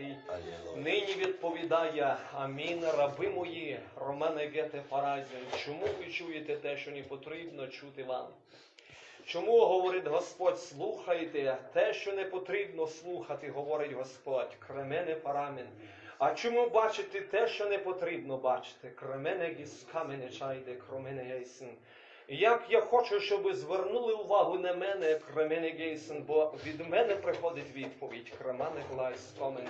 Святий. Нині відповідає Амін, раби мої, Романе Гете Фаразін. Чому ви чуєте те, що не потрібно чути вам? Чому, говорить Господь, слухайте те, що не потрібно слухати, говорить Господь, кремене парамен. А чому бачите те, що не потрібно бачити? Кремене гіскамене чайде, кромене гейсен. Як я хочу, щоб ви звернули увагу на мене, кремене гейсен, бо від мене приходить відповідь, кремане глайс комен.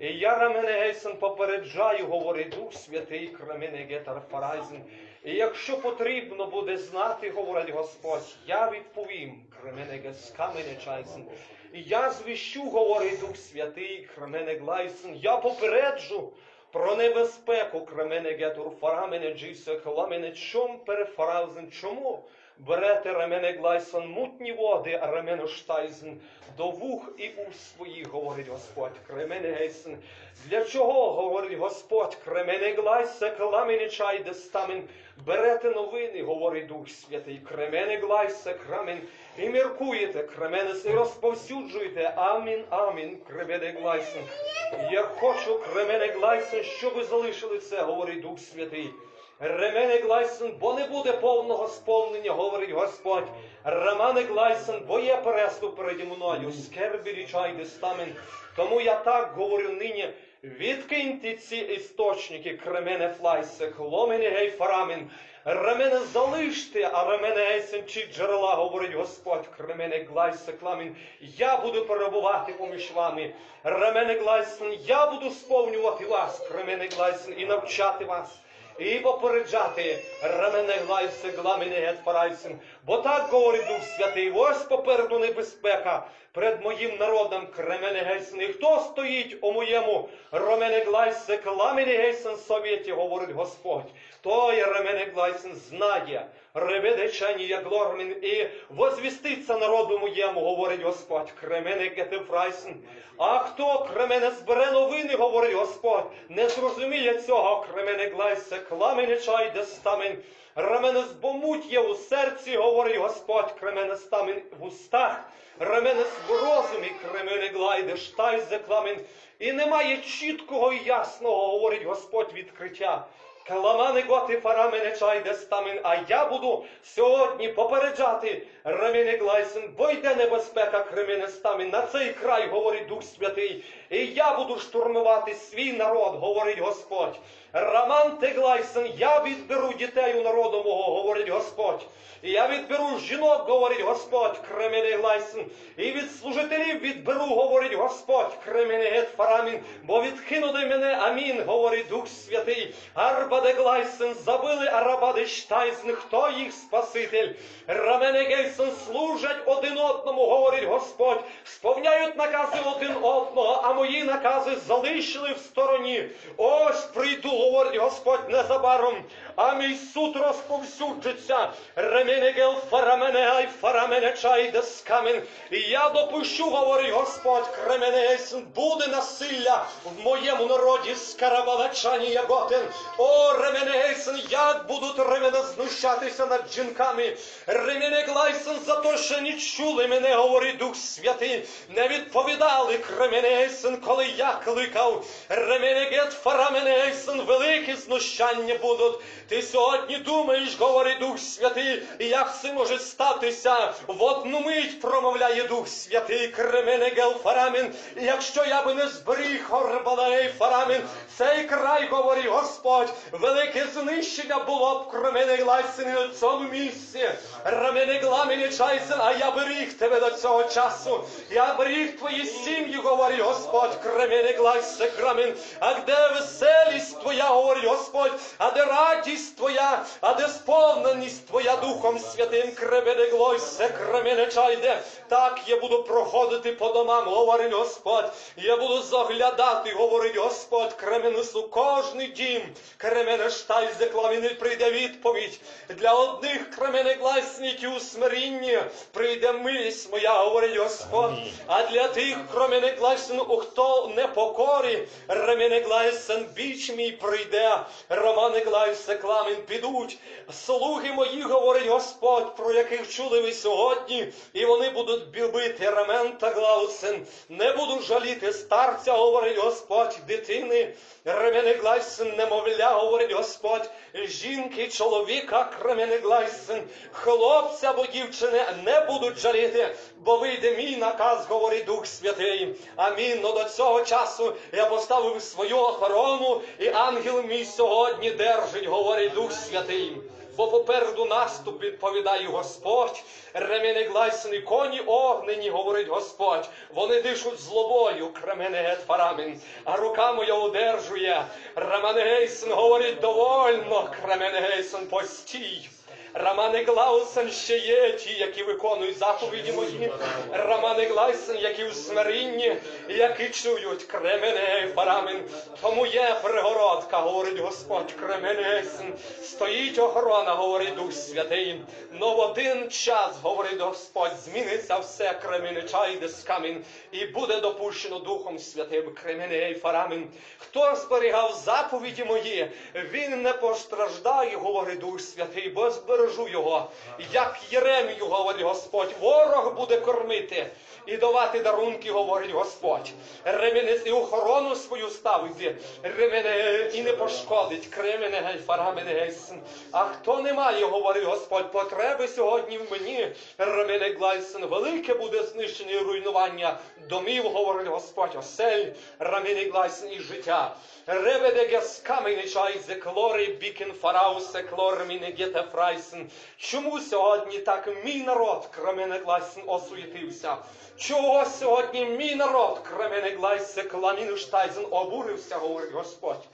І я рамене гейсен попереджаю, говорить Дух Святий, кремене гетар фарайзен. І якщо потрібно буде знати, говорить Господь, я відповім, кремене гескамене чайсен. Я звіщу, говорить Дух Святий, кремене глайсен, я попереджу про небезпеку, кремене гетур фарамене джісе, хламене чом перефараузен. Чому? Берете ремене глайсон мутні води, а ремене штайзен до вух і уст своїх, говорить Господь, кремене гейсен. Для чого, говорить Господь, кремене глайсе, кламене чайде стамен. Берете новини, говорить Дух Святий, кремене глайсе, крамен, і міркуєте, кремене і розповсюджуєте. Амін, амін, кремене глайсен. Я хочу, кремене глайсен, щоб ви залишили це, говорить Дух Святий. Ремене глайсен, бо не буде повного сповнення, говорить Господь. Романе глайсен, бо є переступ переді мною. Скербі чайде стамен. Тому я так говорю нині. Відкиньте ці істочники, кремене флайсе, кломене гей фарамен. Ремене залиште, а ремене гейсен чи джерела, говорить Господь, кремене глайсе кламен. Я буду перебувати поміж вами. Ремене глайсен, я буду сповнювати вас, кремене глайсен, і навчати вас. І попереджати рамене глайсе гламене гет фарайсен. Бо так говорить Дух Святий, ось попереду небезпека перед моїм народом кремене гейсен. І хто стоїть у моєму рамене глайсе гламене гейсен совєті, говорить Господь. Той рамене глайсен знає, реведечені як глормен, і возвіститься народу моєму, говорить Господь, кремене гетефрайсен. А хто кремене збере новини, говорить Господь, не зрозуміє цього, кремене глайсе, кламене чайде стамен. Рамене збомуть є у серці, говорить Господь, кремене стамен в устах, рамене в розумі, кремене глайде, штайзе кламен. І немає чіткого і ясного, говорить Господь, відкриття. Каламани готи фарамене чайде стамен, а я буду сьогодні попереджати Реміне Глайсен, бо йде небезпека Кремене стамен. На цей край, говорить Дух Святий, і я буду штурмувати свій народ, говорить Господь. Раман Теглайсен, я відберу дітей у народу мого, говорить Господь. Я відберу жінок, говорить Господь, Кремене Глайсен. І від служителів відберу, говорить Господь, Кремене Гет Фарамін, бо відкинули мене, амін, говорить Дух Святий. Арбаде Глайсен, забили Арабаде Штайсен, хто їх Спаситель? Рамене Гейсен служать один одному, говорить Господь, сповняють накази один одного, а мої накази залишили в стороні. Ось прийду, говорить Господь, незабаром, а мій суд розповсюджиться. Ремене гел фарамене ай фарамене чайде скамен. І я допущу, говорить Господь, кремене буде насилля в моєму народі скарабалачані яготен. О, ремене як будуть ремене знущатися над жінками. Ремене Глайсен за те, що не чули мене, говорить Дух Святий. Не відповідали Кремене Гейсен, коли я кликав. Ремене Гет Великі знущання будуть. Ти сьогодні думаєш, говорить Дух Святий, і як це може статися? В одну мить промовляє Дух Святий, Кремене Гел Фарамен. І Якщо я би не зберіг Орбалей Фарамен, цей край, говорить Господь, велике знищення було б Кремене Глайсен на цьому місці. Рамене Гламені Чайсен, а я беріг тебе до цього часу. Я беріг твої сім'ї, говорить Господь, Кремене Глайсе Крамен. А де веселість твоя, говорить Господь, а де радість твоя, а де сповненість твоя Духом Святим, Кремене Глойсе, Кремене Чайде. Так я буду проходити по домам, говорить Господь. Я буду заглядати, говорить Господь, Кременесу, кожний дім. Кремене Штайзе, Кламені, прийде відповідь. Для одних Кремене Гласників у смирінні прийде милість моя, говорить Господь. А для тих, Кремене Гласну, у хто не покорі, Ремене Глайсен, біч мій прийде. Романе Глайсе, Кламен, підуть. Слуги мої, говорить Господь, про яких чули ви сьогодні, і вони будуть будуть білбити рамен та глаусен, не будуть жаліти старця, говорить Господь, дитини, ремени глайсен, немовля, говорить Господь, жінки, чоловіка, кремени глайсен, хлопця або дівчини не будуть жаліти, бо вийде мій наказ, говорить Дух Святий. Амінь. Но до цього часу я поставив свою охорону, і ангел мій сьогодні держить, говорить Дух Святий. Бо попереду наступ відповідає Господь, ремени глайсені коні огнені, говорить Господь. Вони дишуть злобою, кремене фарамін, а рука моя одержує. Рамане гейсен говорить довольно, кремене гейсен постій. Рамане Глаусен ще є ті, які виконують заповіді мої. Рамане Глайсен, які у смирінні, які чують кремене фарамин. Тому є перегородка, говорить Господь, кременесен. Стоїть охорона, говорить Дух Святий. Но в один час, говорить Господь, зміниться все кремене чайде з камінь, і буде допущено Духом Святим кремене фарамин. Хто зберігав заповіді мої, він не постраждає, говорить Дух Святий, бо збережу його. Як Єремію, говорить Господь, ворог буде кормити і давати дарунки, говорить Господь. Ремене і охорону свою ставить, ремене і не пошкодить, кремене гей, фарамене гейсен. А хто не має, говорить Господь, потреби сьогодні в мені, ремене глайсен, велике буде знищення і руйнування домів, говорить Господь, осель, рамене глайсен і життя. Реведе гескамені чайзе клори бікен фараусе клор міне фрайсен. Чому сьогодні так мій народ, кремене глайсен, осуєтився? Чого сьогодні мій народ, кремене глайсе, кламіну обурився, говорить Господь.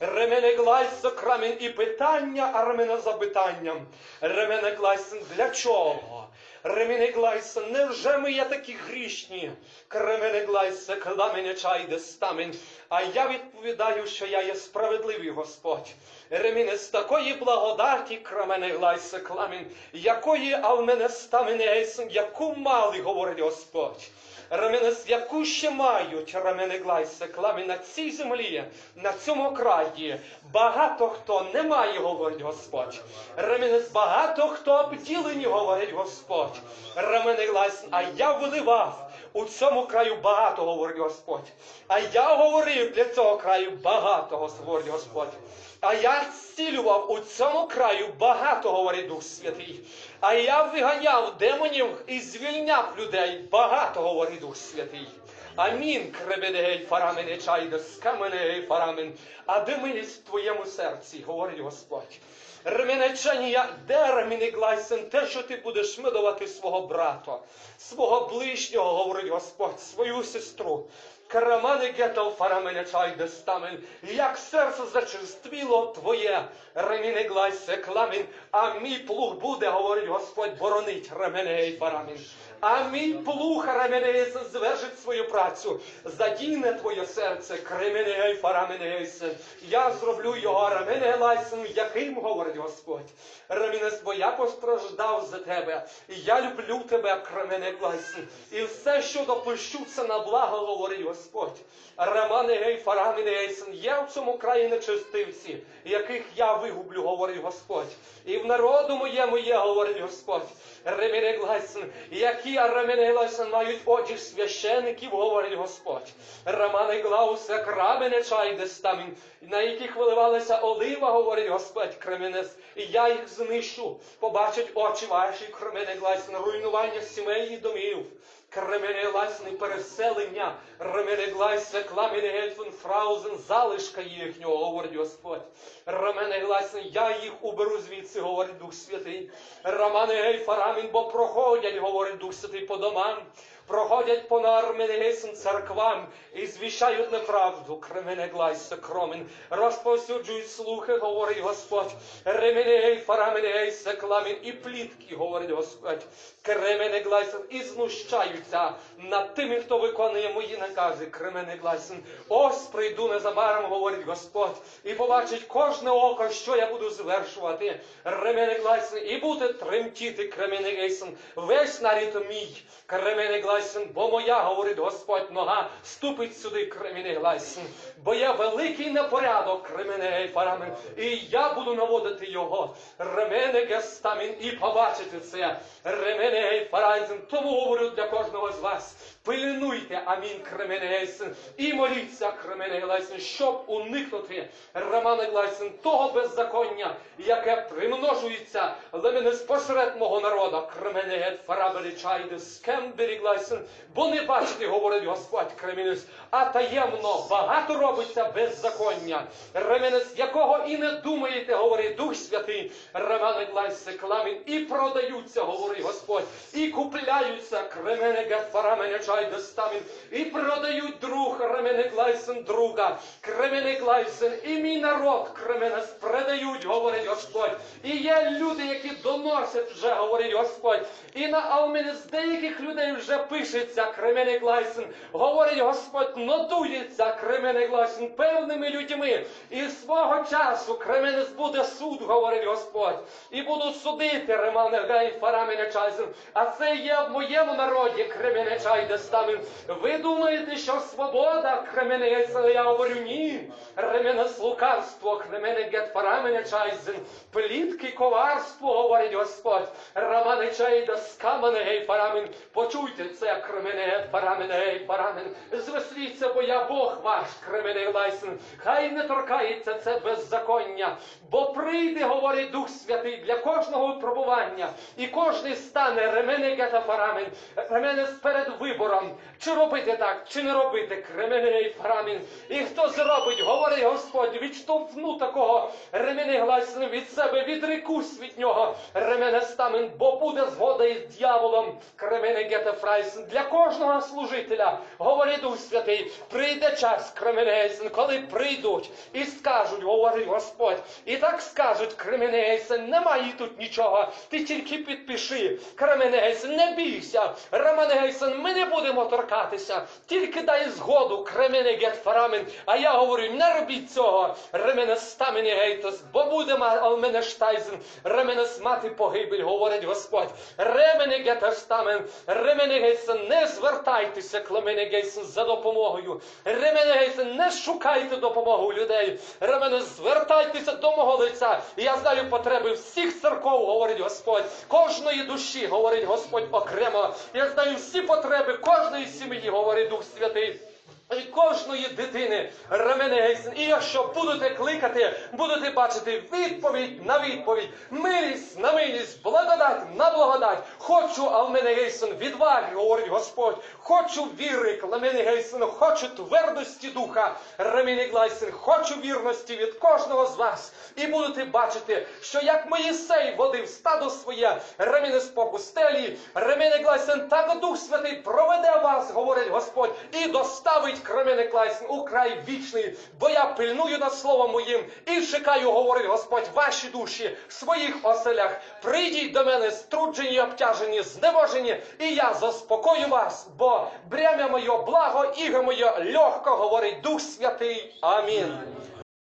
Ремене глайсе, крамін і питання, а ремене за питанням. Ремене глайсен, для чого? Ремене глайсе, невже ми є такі грішні? Кремене глайсе, кламене чайде стамін. А я відповідаю, що я є справедливий Господь. Реміне з такої благодаті, крамене глайсе кламін, якої, а в мене стаміне ейсен, яку мали, говорить Господь. Рамене, яку ще мають рамене глайсе кламі на цій землі, на цьому краї. Багато хто не має, говорить Господь. Раменес багато хто обділені, говорить Господь. Рамени глайс, а я виливав у цьому краю багато, говорить Господь. А я говорив для цього краю багато, говорить Господь. А я зцілював у цьому краю багато, говорить Дух Святий. А я виганяв демонів і звільняв людей. Багато, говорить Дух Святий. Амін, кребедегей фарамене чайде, скаменегей фарамен. А де милість в твоєму серці, говорить Господь. Ременечення, де глайсен, те, що ти будеш милувати свого брата, свого ближнього, говорить Господь, свою сестру. Карамани гетов фарамене дестамен, стамен, як серце зачерствіло твоє, реміне глайсе кламін, а мій плуг буде, говорить Господь, боронить ремене і фарамін. А мій плуг ремене звершить свою працю, задійне твоє серце, кремене гей. Я зроблю його ремене глайсен, яким, говорить Господь. Ремінес, бо я постраждав за тебе, я люблю тебе, кремене глайсен. І все, що допущу, це на благо, говорить Господь. Романе гей, фараміне гейсен, є в цьому краї нечистивці, яких я вигублю, говорить Господь. І в народу моєму є, говорить Господь. Реміне глайсен, які Реміне глайсен мають очі священиків, говорить Господь. Романе глаусе, крамене чайде стамін, на яких виливалася олива, говорить Господь Кременес, і я їх знищу. Побачать очі ваші, Кремене глайсен, руйнування сімей і домів. Кремене власне переселення, Ремене глайсе, кламене гельфен, фраузен, залишка їхнього, говорить Господь. Рамене глайсен, я їх уберу звідси, говорить Дух Святий. Романе гей фарамін, бо проходять, говорить Дух Святий, по домам, проходять по нарменегейсен церквам і звіщають неправду. Кремене глайсе, кромен, розповсюджують слухи, говорить Господь. Ременегей фараменегейсе, кламін і плітки, говорить Господь. Кремене глайсен, і знущаються над тими, хто виконує мої накази. Кремене глайсен. Ось прийду незабаром, говорить Господь, і побачить кожне око, що я буду звершувати. Ремене глайсен, і буде тремтіти кремене гейсен. Весь нарід мій. Кремене глайсен, гласен, бо моя, говорить Господь, нога ступить сюди, кремінний гласен, бо я великий непорядок, кремінний фарамен, і я буду наводити його. Ремене гестамін, і побачите це. Ремене гей парайзен, тому говорю для кожного з вас. Пильнуйте, амінь, кремене і моліться, кремене гласен, щоб уникнути, Романе гласен, того беззаконня, яке примножується, але мене спосеред мого народа, кремене гет фарабелі скембері гласен, бо не бачите, говорить Господь кременес, а таємно багато робиться беззаконня, ременес, якого і не думаєте, говорить Дух Святий, Романе гласен, кламін, і продаються, говорить Господь, і купляються, кремене гет фарамене чайди, стамін, і продають друг, ремене гласен, друга, кремене гласен, і мій народ, кременес, продають, говорить Господь. І є люди, які доносять вже, говорить Господь. І на Алмені з деяких людей вже пишеться Кремене Глайсен. Говорить Господь, нотується Кремене Глайсен певними людьми. І свого часу Кременес буде суд, говорить Господь. І будуть судити Ремане Гай Фарамене Чайзен. А це є в моєму народі Кремене Чайде Ви думаєте, що свобода Кремене Гайсен? Я говорю, ні. Ремене лукавство, Кремене Гет Фарамене Чайзен. Плітки, коварство, говорить Господь. Рамане Чайда скамане гей фарамен. Почуйте це, кремене гет фарамен гей фарамен. Звесліться, бо я Бог ваш, кремене лайсен. Хай не торкається це беззаконня. Бо прийде, говорить Дух Святий, для кожного випробування. І кожний стане ремене гета фарамен. Ремене перед вибором. Чи робити так, чи не робити, кремене гей фарамен. І хто зробить, говорить Господь, відштовхну такого ремене гласен від себе, відрекусь від нього. Ремене стамен, бо буде згода із дьяволом. Кремене гете фрайсен. Для кожного служителя, говорить Дух Святий, прийде час, кремене коли прийдуть і скажуть, говорить Господь. І так скажуть, кремене гейсен, немає тут нічого, ти тільки підпиши. Кремене гейсен, не бійся. Романе гейсен, ми не будемо торкатися. Тільки дай згоду, кремене гет фарамен. А я говорю, не робіть цього. Ремене стамені гейтос, бо буде алмене штайзен. Ремене мати погибель, говорить Господь. Ремене гетестамен, ремене гейсен, не звертайтеся, клемене гейсен, за допомогою. Ремене гейсен, не шукайте допомогу людей. Ремене, звертайтеся до мого лиця. Я знаю потреби всіх церков, говорить Господь. Кожної душі, говорить Господь окремо. Я знаю всі потреби кожної сім'ї, говорить Дух Святий. Кожної дитини ремене гейсен. І якщо будете кликати, будете бачити відповідь на відповідь, милість на милість, благодать на благодать. Хочу Алмене гейсен відваги, говорить Господь. Хочу віри, Кламене гейсен, хочу твердості духа, Ремені Глайсен, хочу вірності від кожного з вас. І будете бачити, що як Моїсей водив стадо своє, Реміне по пустелі, Ремені Глайсен, так Дух Святий проведе вас, говорить Господь, і доставить Кремене Клайсен у украй вічний, бо я пильную над словом моїм і чекаю, говорить Господь, ваші душі в своїх оселях. Прийдіть до мене, струджені, обтяжені, знеможені, і я заспокою вас, бо бремя моє, благо, іго моє легко, говорить Дух Святий. Амінь.